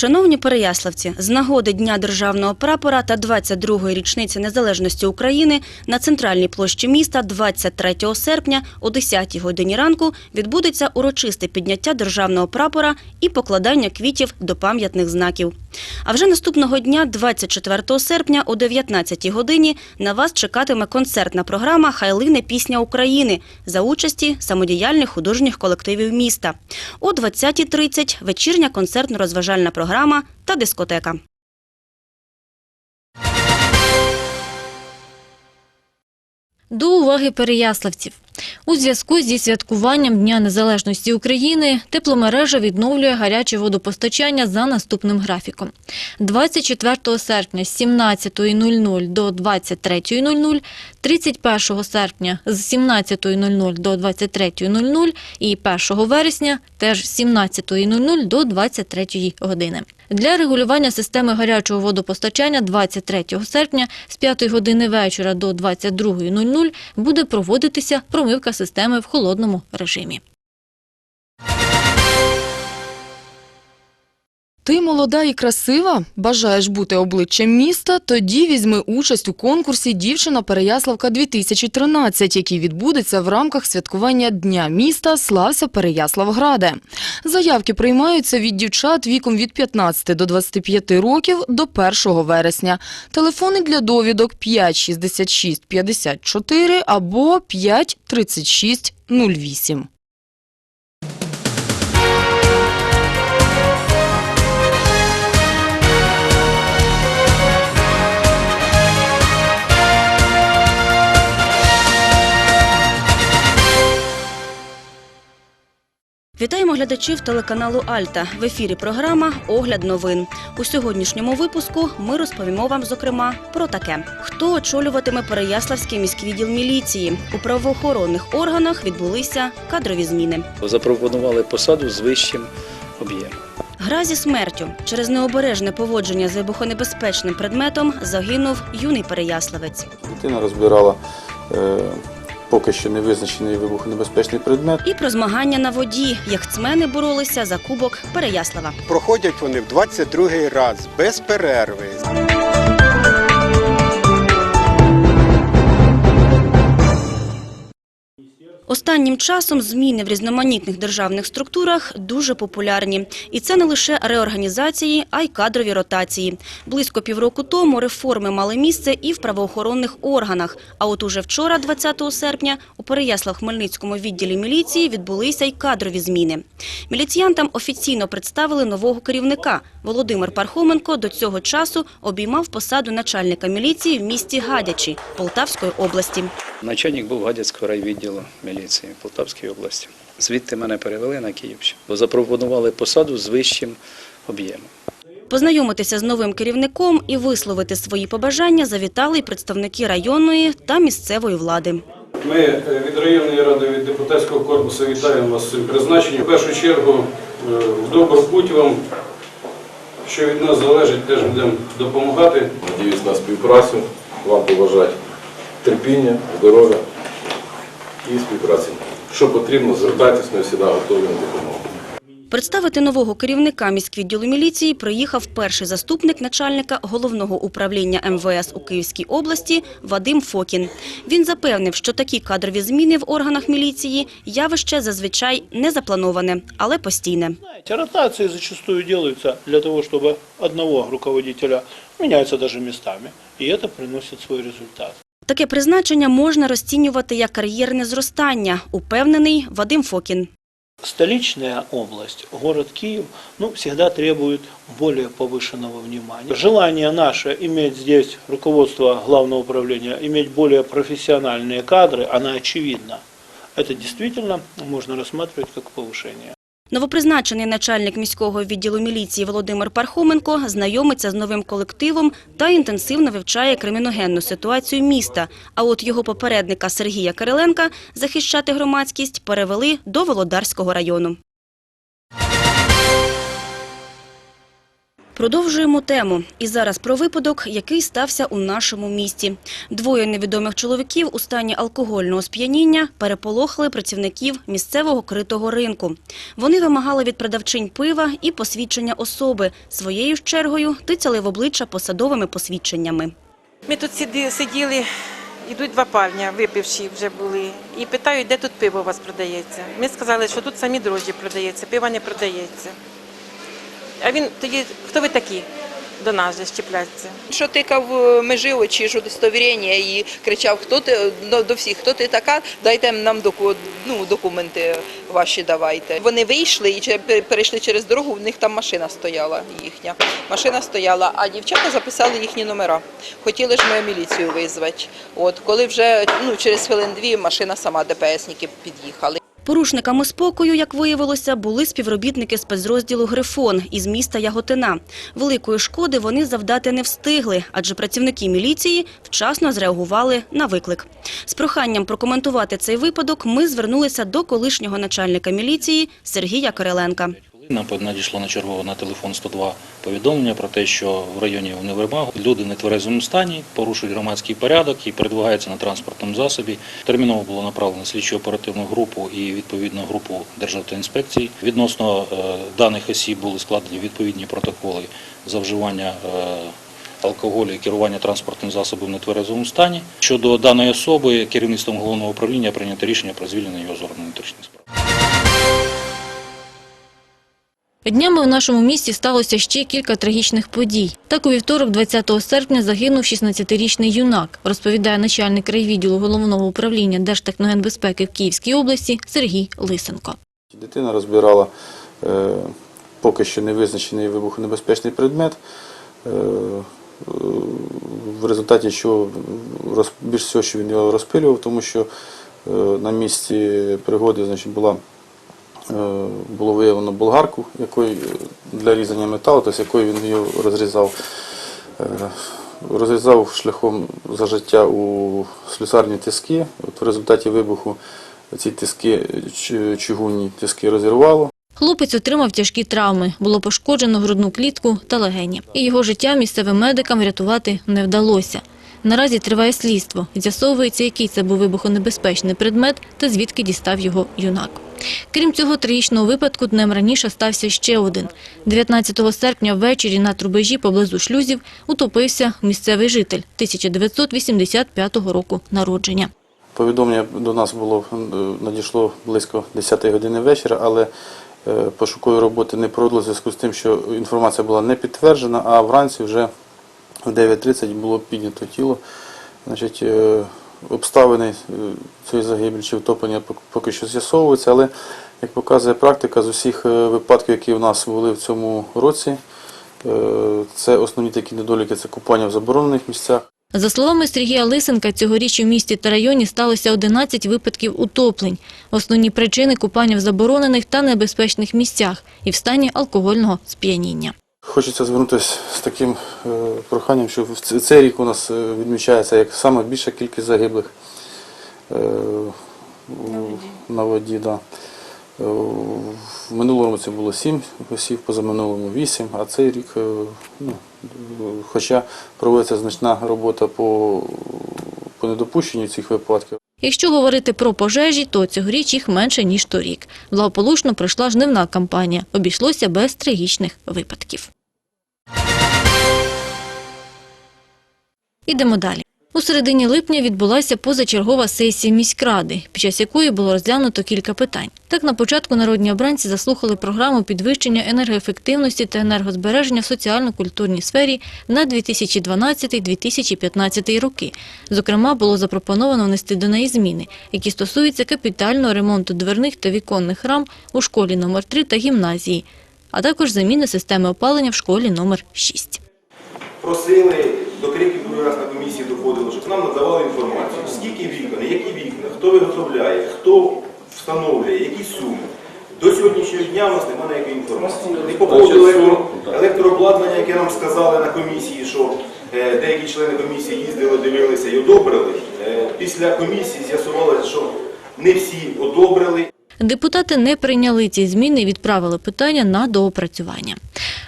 Шановні переяславці, з нагоди Дня державного прапора та 22-ї річниці незалежності України на центральній площі міста 23 серпня о 10-й годині ранку відбудеться урочисте підняття державного прапора і покладання квітів до пам'ятних знаків. А вже наступного дня, 24 серпня о 19-й годині, на вас чекатиме концертна програма «Хайлине пісня України» за участі самодіяльних художніх колективів міста. О 20.30 – вечірня концертно-розважальна програма та дискотека. До уваги переяславців. У зв'язку зі святкуванням Дня Незалежності України тепломережа відновлює гаряче водопостачання за наступним графіком. 24 серпня з 17.00 до 23.00, 31 серпня з 17.00 до 23.00 і 1 вересня теж з 17.00 до 23 години. Для регулювання системи гарячого водопостачання 23 серпня з 5 години вечора до 22.00 буде проводитися промивка системи в холодному режимі. Ти молода і красива? Бажаєш бути обличчям міста? Тоді візьми участь у конкурсі Дівчина Переяславка 2013, який відбудеться в рамках святкування Дня міста Слався Переяславграде. Заявки приймаються від дівчат віком від 15 до 25 років до 1 вересня. Телефони для довідок 5 66 54 або 5 36 08. Вітаємо глядачів телеканалу Альта. В ефірі програма Огляд новин. У сьогоднішньому випуску ми розповімо вам, зокрема, про таке: хто очолюватиме Переяславський міський відділ міліції. У правоохоронних органах відбулися кадрові зміни. Запропонували посаду з вищим об'ємом. Гра зі смертю через необережне поводження з вибухонебезпечним предметом загинув юний переяславець. Дитина розбирала е, поки що не визначений вибухонебезпечний предмет. І про змагання на воді. Яхтсмени боролися за кубок Переяслава. Проходять вони в 22-й раз без перерви. Останнім часом зміни в різноманітних державних структурах дуже популярні. І це не лише реорганізації, а й кадрові ротації. Близько півроку тому реформи мали місце і в правоохоронних органах. А от уже вчора, 20 серпня, у Переяслав-Хмельницькому відділі міліції відбулися й кадрові зміни. Міліціянтам офіційно представили нового керівника. Володимир Пархоменко до цього часу обіймав посаду начальника міліції в місті Гадячі Полтавської області. Начальник був Гадяцького райвідділу міліції Полтавської області. Звідти мене перевели на Київщину. Запропонували посаду з вищим об'ємом. Познайомитися з новим керівником і висловити свої побажання завітали й представники районної та місцевої влади. Ми е, від районної ради, від депутатського корпусу вітаємо вас з цим призначенням. В першу чергу е, в добру путь вам, що від нас залежить, теж будемо допомагати. Надіюсь на співпрацю, вам побажати терпіння, здоров'я і співпраці. Що потрібно, звертайтесь, ми завжди готові на допомогу. Представити нового керівника міськвідділу міліції приїхав перший заступник начальника головного управління МВС у Київській області Вадим Фокін. Він запевнив, що такі кадрові зміни в органах міліції явище зазвичай не заплановане, але постійне. Эти ротации зачастую делаются для того, чтобы одного руководителя меняются даже местами. И это приносит свой результат. Таке призначення можна розцінювати як кар'єрне зростання, упевнений Вадим Фокін. Столичная область, город Киев, ну, всегда требует более повышенного внимания. Желание наше иметь здесь руководство главного управления, иметь более профессиональные кадры, она очевидна. Это действительно можно рассматривать как повышение. Новопризначений начальник міського відділу міліції Володимир Пархоменко знайомиться з новим колективом та інтенсивно вивчає криміногенну ситуацію міста. А от його попередника Сергія Кириленка захищати громадськість перевели до Володарського району. Продовжуємо тему. І зараз про випадок, який стався у нашому місті. Двоє невідомих чоловіків у стані алкогольного сп'яніння переполохали працівників місцевого критого ринку. Вони вимагали від продавчинь пива і посвідчення особи. Своєю ж чергою тицяли в обличчя посадовими посвідченнями. Ми тут сиді- сиділи, йдуть два парня, випивші вже були, і питають, де тут пиво у вас продається. Ми сказали, що тут самі дрожжі продається, пива не продається. А він тоді, хто ви такі? До нас же щепляться. Що тикав е, межи очі ж удостовірення і кричав, хто ти до, до всіх, хто ти така, дайте нам доку, ну, документи ваші давайте. Вони вийшли і перейшли через дорогу, в них там машина стояла їхня. Машина стояла, а дівчата записали їхні номера. Хотіли ж ми міліцію визвати. От коли вже ну через хвилин дві машина сама ДПСники під'їхали. Порушниками спокою, як виявилося, були співробітники спецрозділу «Грифон» із міста Яготина. Великої шкоди вони завдати не встигли, адже працівники міліції вчасно зреагували на виклик. З проханням прокоментувати цей випадок ми звернулися до колишнього начальника міліції Сергія Кириленка. Нам надійшло на чергово на телефон 102 повідомлення про те, що в районі Універмагу люди в нетверезому стані порушують громадський порядок і передвигаються на транспортному засобі. Терміново було направлено слідчо оперативну групу і відповідну групу Державтоінспекції. Відносно е, даних осіб були складені відповідні протоколи за вживання е, алкоголю і керування транспортним засобом в нетверезому стані. Щодо даної особи керівництвом головного управління прийнято рішення про звільнення його з органу внутрішніх справ. Днями у нашому місті сталося ще кілька трагічних подій. Так у вівторок, 20 серпня, загинув 16-річний юнак, розповідає начальник райвідділу головного управління Держтехногенбезпеки в Київській області Сергій Лисенко. Дитина розбирала е, поки що невизначений вибухонебезпечний предмет, е, в результаті чого роз, більш всього, що він його розпилював, тому що е, на місці пригоди значить, була, було виявлено болгарку якою, для різання металу, тобто якою він його розрізав. Е, Розрізав шляхом зажиття у слюсарні тиски. От в результаті вибуху ці тиски, чугунні тиски розірвало. Хлопець отримав тяжкі травми, було пошкоджено грудну клітку та легені. І його життя місцевим медикам врятувати не вдалося. Наразі триває слідство. З'ясовується, який це був вибухонебезпечний предмет та звідки дістав його юнак. Крім цього трагічного випадку, днем раніше стався ще один. 19 серпня ввечері на трубежі поблизу шлюзів утопився місцевий житель 1985 року народження. Повідомлення до нас було е, надійшло близько 10 години вечора, але е, пошукові роботи не проводили в зв'язку з тим, що інформація була не підтверджена, а вранці вже в 9.30 було піднято тіло. Значить, е, обставини е, цієї загибелі чи втоплення поки що з'ясовуються, але як показує практика з усіх е, випадків, які в нас були в цьому році, це основні такі недоліки це купання в заборонених місцях. За словами Сергія Лисенка, цьогоріч у місті та районі сталося 11 випадків утоплень. Основні причини – купання в заборонених та небезпечних місцях і в стані алкогольного сп'яніння. Хочеться звернутися з таким е, проханням, що цей рік у нас е, відмічається як саме більша кількість загиблих е, на воді. Да. В минулому році було 7 осіб, позаминулому 8, а цей рік, ну, хоча проводиться значна робота по, по недопущенню цих випадків. Якщо говорити про пожежі, то цьогоріч їх менше, ніж торік. Благополучно пройшла жнивна кампанія. Обійшлося без трагічних випадків. Ідемо далі. У середині липня відбулася позачергова сесія міськради, під час якої було розглянуто кілька питань. Так, на початку народні обранці заслухали програму підвищення енергоефективності та енергозбереження в соціально-культурній сфері на 2012-2015 роки. Зокрема, було запропоновано внести до неї зміни, які стосуються капітального ремонту дверних та віконних рам у школі номер 3 та гімназії, а також заміни системи опалення в школі номер 6. просили, до криків другий раз на комісії доходило, щоб нам надавали інформацію, скільки вікон, які вікна, хто виготовляє, хто встановлює, які суми. До сьогоднішнього дня у нас немає ніякої інформації. Не по поводу електро, електрообладнання, яке нам сказали на комісії, що е, деякі члени комісії їздили, дивилися і одобрили. Е, після комісії з'ясувалося, що не всі одобрили. Депутати не прийняли ці зміни і відправили питання на доопрацювання.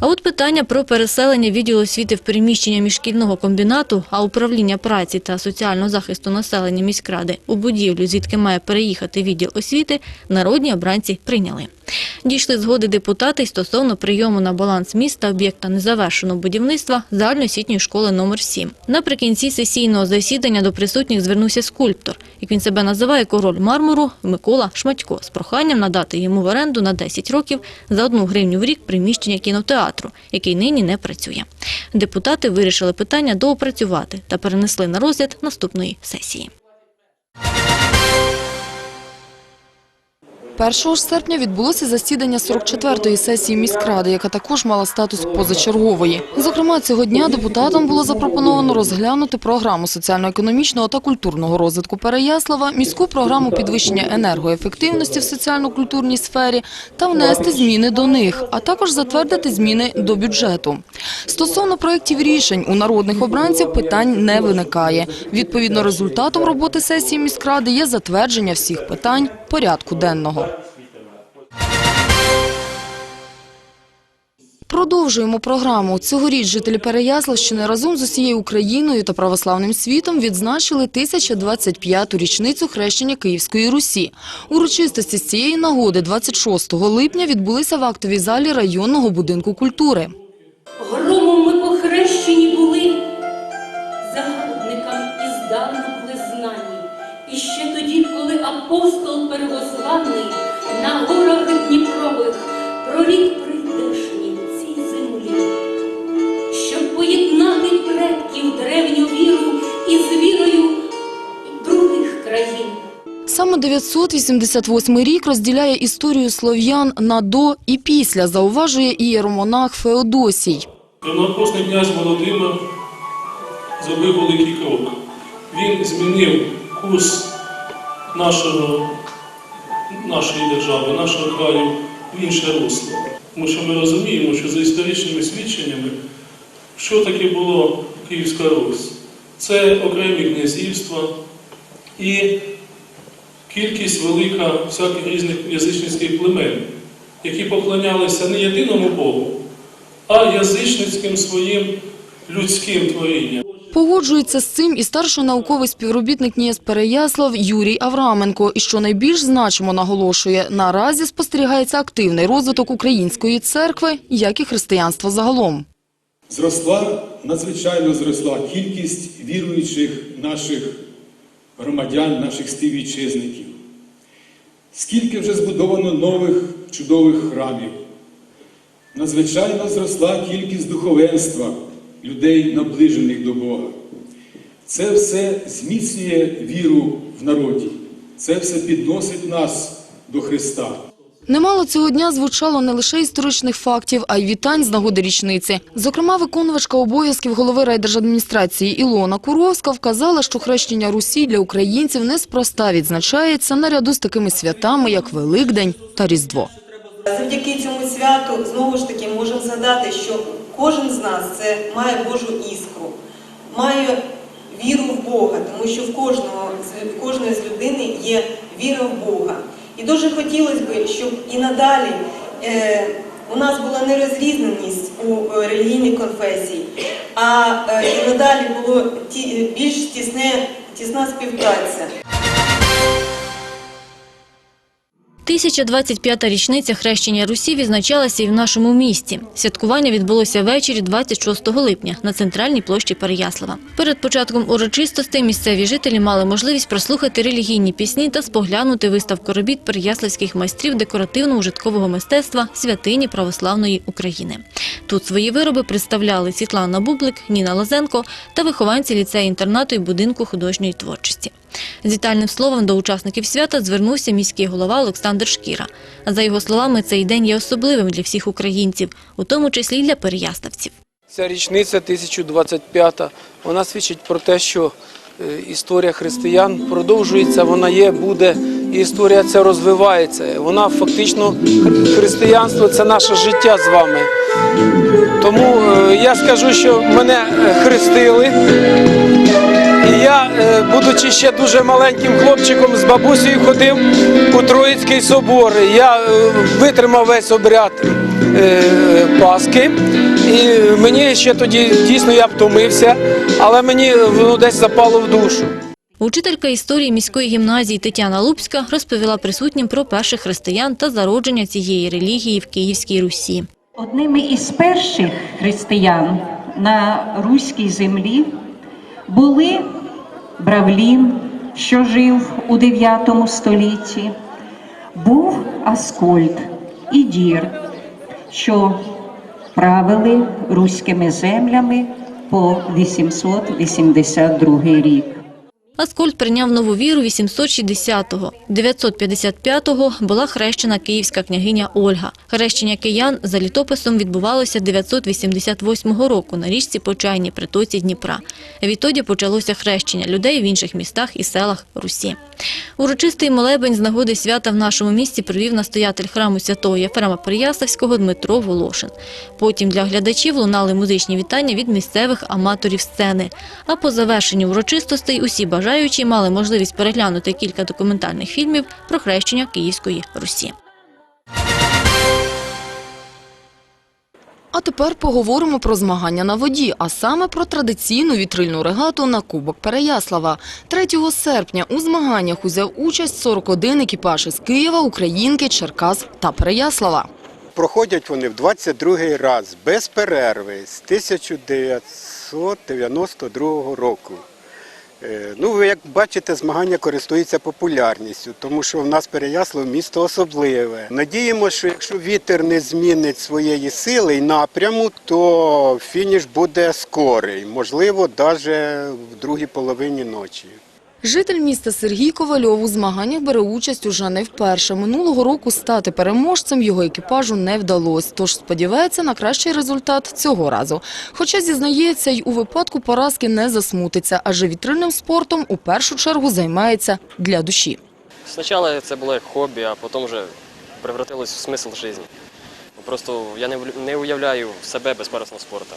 А от питання про переселення відділу освіти в приміщення міжшкільного комбінату, а управління праці та соціального захисту населення міськради у будівлю, звідки має переїхати відділ освіти, народні обранці прийняли. Дійшли згоди депутати стосовно прийому на баланс міста об'єкта незавершеного будівництва загальноосвітньої школи номер 7 Наприкінці сесійного засідання до присутніх звернувся скульптор, як він себе називає король мармуру Микола Шматько, з проханням надати йому в оренду на 10 років за одну гривню в рік приміщення кінотеатру, який нині не працює. Депутати вирішили питання доопрацювати та перенесли на розгляд наступної сесії. 1 серпня відбулося засідання 44-ї сесії міськради, яка також мала статус позачергової. Зокрема, цього дня депутатам було запропоновано розглянути програму соціально-економічного та культурного розвитку Переяслава, міську програму підвищення енергоефективності в соціально-культурній сфері та внести зміни до них, а також затвердити зміни до бюджету. Стосовно проєктів рішень у народних обранців питань не виникає. Відповідно, результатом роботи сесії міськради є затвердження всіх питань порядку денного. Продовжуємо програму. Цьогоріч жителі Переяславщини разом з усією Україною та православним світом відзначили 1025-ту річницю хрещення Київської Русі. Урочистості з цієї нагоди 26 липня відбулися в актовій залі районного будинку культури. Громом ми похрещені були, загарбникам іздавна були знані. І ще тоді, коли апостол первозваний на горах Дніпрових прорік древню віру із вірою других країн. Саме 988 рік розділяє історію слов'ян на до і після, зауважує ієромонах Феодосій. Кровноапостний князь Володимир зробив великий крок. Він змінив курс нашого, нашої держави, нашого краю в інше русло. Тому що ми розуміємо, що за історичними свідченнями, що таке було Київська Русь? Це окремі князівства і кількість велика всяких різних язичницьких племен, які поклонялися не єдиному Богу, а язичницьким своїм людським творінням. Погоджується з цим і старший науковий співробітник НІЕС Переяслав Юрій Авраменко. І що найбільш значимо наголошує, наразі спостерігається активний розвиток української церкви, як і християнства загалом. Зросла, надзвичайно зросла кількість віруючих наших громадян, наших співвітчизників. Скільки вже збудовано нових чудових храмів. Надзвичайно зросла кількість духовенства, людей, наближених до Бога. Це все зміцнює віру в народі. Це все підносить нас до Христа. Немало цього дня звучало не лише історичних фактів, а й вітань з нагоди річниці. Зокрема, виконувачка обов'язків голови райдержадміністрації Ілона Куровська вказала, що хрещення Русі для українців неспроста відзначається наряду з такими святами, як Великдень та Різдво. Завдяки цьому святу знову ж таки можемо згадати, що кожен з нас це має Божу іскру, має віру в Бога, тому що в кожного кожної з людини є віра в Бога. І дуже хотілося б, щоб і надалі е, у нас була не розрізненість у релігійних релігійній конфесії, а е, і надалі було більш тісне, тісна співпраця. 1025-та річниця хрещення Русі відзначалася і в нашому місті. Святкування відбулося ввечері 26 липня на центральній площі Переяслава. Перед початком урочистостей місцеві жителі мали можливість прослухати релігійні пісні та споглянути виставку робіт переяславських майстрів декоративно-ужиткового мистецтва святині православної України. Тут свої вироби представляли Світлана Бублик, Ніна Лазенко та вихованці ліцею-інтернату і будинку художньої творчості. З вітальним словом до учасників свята звернувся міський голова Олександр Шкіра. За його словами, цей день є особливим для всіх українців, у тому числі й для переяставців. Ця річниця 1025, вона свідчить про те, що історія християн продовжується, вона є, буде, і історія ця розвивається. Вона фактично, християнство це наше життя з вами. Тому е, я скажу, що мене е, хрестили, І я, е, будучи ще дуже маленьким хлопчиком, з бабусею ходив у Троїцький собор. Я е, витримав весь обряд е, Пасхи. І мені ще тоді дійсно я втомився, але мені воно десь запало в душу. Учителька історії міської гімназії Тетяна Лупська розповіла присутнім про перших християн та зародження цієї релігії в Київській Русі. Одними із перших християн на руській землі були Бравлін, що жив у 9 столітті, був Аскольд і Дір, що правили руськими землями по 882 рік. Аскольд прийняв нову віру 860-го. 955-го була хрещена київська княгиня Ольга. Хрещення киян за літописом відбувалося 988 року на річці Почайній притоці Дніпра. Відтоді почалося хрещення людей в інших містах і селах Русі. Урочистий молебень з нагоди свята в нашому місті провів настоятель храму святого Єфрема Переяславського Дмитро Волошин. Потім для глядачів лунали музичні вітання від місцевих аматорів сцени. А по завершенню урочистостей усі бажаючі мали можливість переглянути кілька документальних фільмів про хрещення Київської Русі. А тепер поговоримо про змагання на воді, а саме про традиційну вітрильну регату на Кубок Переяслава. 3 серпня у змаганнях узяв участь 41 екіпаж із Києва, Українки, Черкас та Переяслава. Проходять вони в 22-й раз без перерви з 1992 року. Е, Ну, ви як бачите, змагання користуються популярністю, тому що в нас Переяслав місто особливе. Надіємося, що якщо вітер не змінить своєї сили і напряму, то фініш буде скорий, можливо, навіть в другій половині ночі. Житель міста Сергій Ковальов у змаганнях бере участь уже не вперше. Минулого року стати переможцем його екіпажу не вдалося, тож сподівається на кращий результат цього разу. Хоча, зізнається, й у випадку поразки не засмутиться, адже вітрильним спортом у першу чергу займається для душі. Спочатку це було як хобі, а потім вже превратилось в смисл життя. Просто я не вл- не уявляю себе без парусного спорту.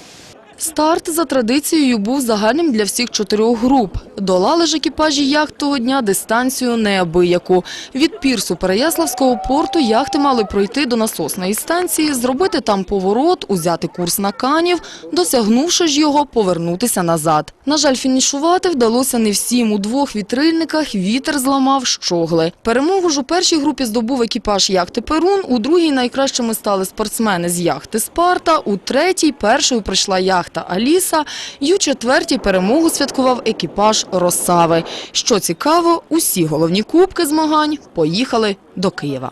Старт за традицією був загальним для всіх чотирьох груп. Долали ж екіпажі яхт того дня дистанцію неабияку. Від пірсу Переяславського порту яхти мали пройти до насосної станції, зробити там поворот, узяти курс на канів, досягнувши ж його, повернутися назад. На жаль, фінішувати вдалося не всім. У двох вітрильниках вітер зламав щогли. Перемогу ж у першій групі здобув екіпаж яхти Перун, у другій найкращими стали спортсмени з яхти Спарта, у третій першою прийшла яхта Аліса, і у четвертій перемогу святкував екіпаж Росави. Що цікаво, усі головні кубки змагань поїхали до Києва.